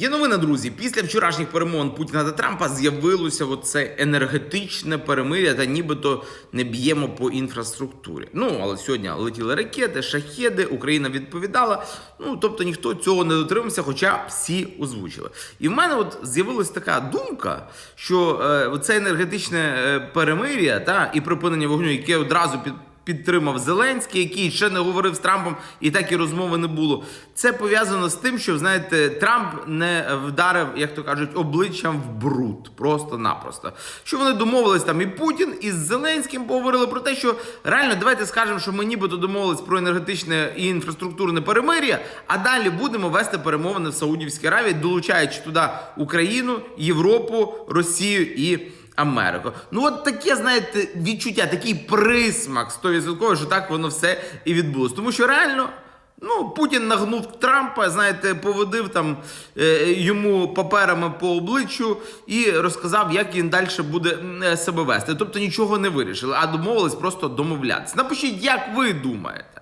Є новина, друзі. Після вчорашніх перемовин Путіна та Трампа з'явилося оце енергетичне перемиря, та нібито не б'ємо по інфраструктурі. Ну але сьогодні летіли ракети, шахеди, Україна відповідала. Ну тобто ніхто цього не дотримався, хоча всі озвучили. І в мене от з'явилась така думка, що е, це енергетичне е, перемиря та і припинення вогню, яке одразу під підтримав Зеленський, який ще не говорив з Трампом, і так і розмови не було. Це пов'язано з тим, що знаєте, Трамп не вдарив, як то кажуть, обличчям в бруд, просто-напросто. Що вони домовились там і Путін, і з Зеленським поговорили про те, що реально давайте скажемо, що ми нібито домовились про енергетичне і інфраструктурне перемир'я, а далі будемо вести перемовини в Саудівській Аравії, долучаючи туди Україну, Європу, Росію і. Америку. Ну, от таке, знаєте, відчуття, такий присмак 100%, що так воно все і відбулось. Тому що реально. Ну, Путін нагнув Трампа, знаєте, поводив там е, йому паперами по обличчю і розказав, як він далі буде е, себе вести. Тобто нічого не вирішили, а домовились просто домовлятися. Напишіть, як ви думаєте.